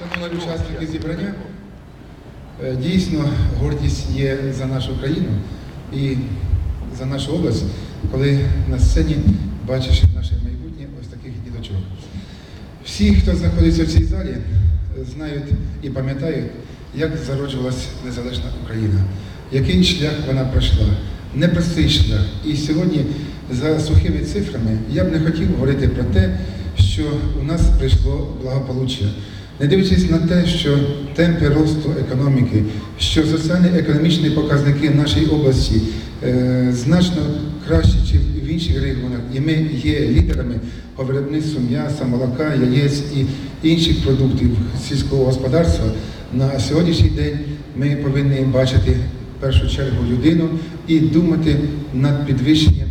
Шановні учасники зібрання, е, дійсно гордість є за нашу країну і за нашу область, коли на сцені бачиш наше майбутнє ось таких діточок. Всі, хто знаходиться в цій залі, знають і пам'ятають, як зароджувалась незалежна Україна, який шлях вона пройшла. Непростий шлях. І сьогодні за сухими цифрами я б не хотів говорити про те, що у нас прийшло благополуччя. Не дивлячись на те, що темпи росту економіки, що соціально-економічні показники нашої області е, значно кращі, ніж в інших регіонах, і ми є лідерами по виробництву м'яса, молока, яєць і інших продуктів сільського господарства. На сьогоднішній день ми повинні бачити в першу чергу людину і думати над підвищенням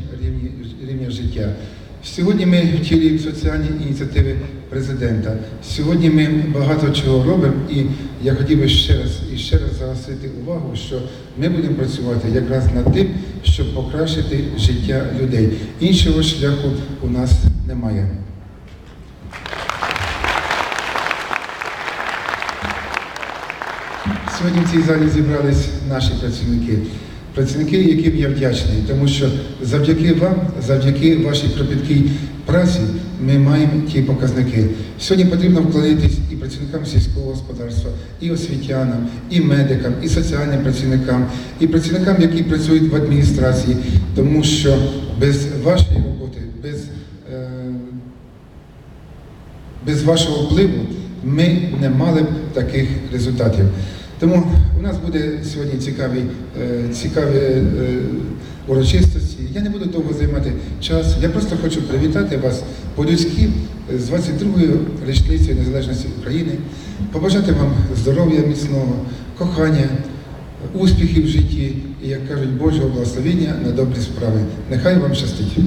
рівня життя. Сьогодні ми втілюємо соціальні ініціативи президента. Сьогодні ми багато чого робимо, і я хотів би ще раз і ще раз загострити увагу, що ми будемо працювати якраз над тим, щоб покращити життя людей. Іншого шляху у нас немає. Сьогодні в цій залі зібрались наші працівники. Працівники, яким я вдячний, тому що завдяки вам, завдяки вашій кропіткій праці, ми маємо ті показники. Сьогодні потрібно вклонитись і працівникам сільського господарства, і освітянам, і медикам, і соціальним працівникам, і працівникам, які працюють в адміністрації, тому що без вашої роботи, без е, без вашого впливу ми не мали б таких результатів. Тому у нас буде сьогодні цікаві, е, цікаві е, урочистості. Я не буду довго займати час. Я просто хочу привітати вас по-людськи з 22-ю річницею незалежності України, побажати вам здоров'я міцного, кохання, успіхів в житті і, як кажуть, Божого благословення на добрі справи. Нехай вам щастить.